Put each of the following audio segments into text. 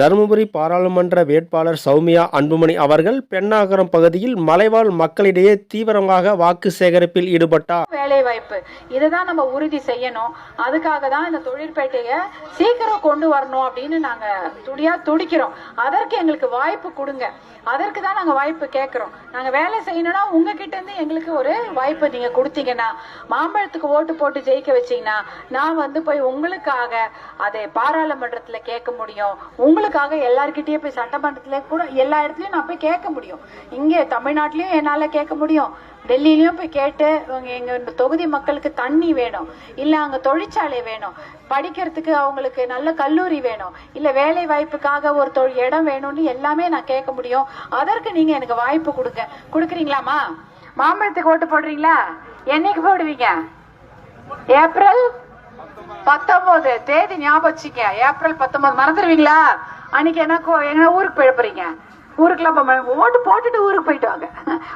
தருமபுரி பாராளுமன்ற வேட்பாளர் சௌமியா அன்புமணி அவர்கள் பெண்ணாகரம் பகுதியில் மலைவாழ் மக்களிடையே தீவிரமாக வாக்கு சேகரிப்பில் ஈடுபட்டார். வேலை வாய்ப்பு இதை தான் நம்ம உறுதி செய்யணும். அதுக்காக தான் இந்த தொழிற்பேட்டையை சீக்கிரம் கொண்டு வரணும் அப்படின்னு நாங்க துடியா துடிக்கிறோம். அதற்கு எங்களுக்கு வாய்ப்பு கொடுங்க. அதற்கு தான் நாங்க வாய்ப்பு கேட்கிறோம். நாங்க வேலை செய்யணும்னா உங்ககிட்ட இருந்து எங்களுக்கு ஒரு வாய்ப்பு நீங்க கொடுத்தீங்கன்னா மாம்பழத்துக்கு ஓட்டு போட்டு ஜெயிக்க வச்சீங்கன்னா நான் வந்து போய் உங்களுக்காக அதை பாராளுமன்றத்துல கேட்க முடியும். உங்களுக்கு உங்களுக்காக எல்லார்கிட்டயும் போய் சட்டமன்றத்துல கூட எல்லா இடத்துலயும் நான் போய் கேட்க முடியும். இங்கே தமிழ்நாட்டிலயும் என்னால கேட்க முடியும். டெல்லியிலயும் போய் கேட்டு எங்க தொகுதி மக்களுக்கு தண்ணி வேணும். இல்ல அங்க தொழிற்சாலை வேணும். படிக்கிறதுக்கு அவங்களுக்கு நல்ல கல்லூரி வேணும். இல்ல வேலை வாய்ப்புக்காக ஒரு இடம் வேணும்னு எல்லாமே நான் கேட்க முடியும். அதற்கு நீங்க எனக்கு வாய்ப்பு கொடுங்க. கொடுக்குறீங்களாமா மாம்பழத்துக்கு ஓட்டு போடுறீங்களா? என்னைக்கு போடுவீங்க? ஏப்ரல் பத்தொன்பது தேதி ஞாபகம் ஏப்ரல் பத்தொன்பது மறந்துடுவீங்களா அன்னைக்கு என்ன கோ- என்ன ஊருக்கு போயிட ஊருக்குலாம் போக ஓட்டு போட்டுட்டு ஊருக்கு போயிட்டு வாங்க.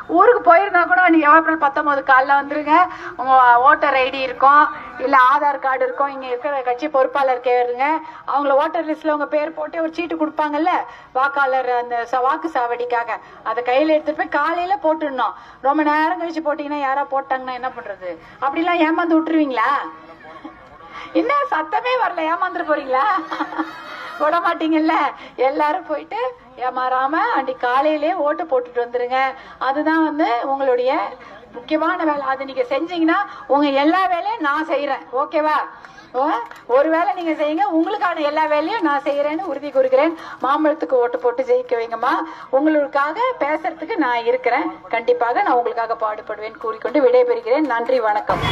ஊருக்கு போயிருந்தா கூட அன்னைக்கு ஏப்ரல் பத்தொன்பது காலில் வந்துருங்க. உங்க ஓட்டர் ஐடி இருக்கும் இல்லை ஆதார் கார்டு இருக்கும். இங்கே இருக்கிற கட்சி பொறுப்பாளர் கேளுங்க. அவங்கள ஓட்டர் லிஸ்ட்ல உங்க பேர் போட்டு ஒரு சீட்டு கொடுப்பாங்கல்ல? வாக்காளர் அந்த ச- வாக்கு சாவடிக்காக. அதை கையில எடுத்துட்டு போய் காலையில போட்டுடணும். ரொம்ப நேரம் கழிச்சு போட்டீங்கன்னா யாரா போட்டாங்கன்னா என்ன பண்றது? அப்படிலாம் ஏமாந்து விட்டுருவீங்களா? என்ன சத்தமே வரல. ஏமாந்துட்டு போறீங்களா? விட மாட்டீங்கல்ல எல்லாரும் போயிட்டு ஏமாறாம அன்னைக்கு காலையிலே ஓட்டு போட்டுட்டு வந்துருங்க. அதுதான் வந்து உங்களுடைய முக்கியமான வேலை. அது நீங்க செஞ்சீங்கன்னா உங்க எல்லா வேலையும் நான் செய்யறேன் ஓகேவா? ஓ, ஒரு வேலை நீங்க செய்யுங்க. உங்களுக்கான எல்லா வேலையும் நான் செய்யறேன்னு உறுதி கூறுகிறேன். மாம்பழத்துக்கு ஓட்டு போட்டு ஜெயிக்க வைங்கம்மா. உங்களுக்காக பேசுறதுக்கு நான் இருக்கிறேன். கண்டிப்பாக நான் உங்களுக்காக பாடுபடுவேன் கூறிக்கொண்டு விடைபெறுகிறேன். நன்றி வணக்கம்.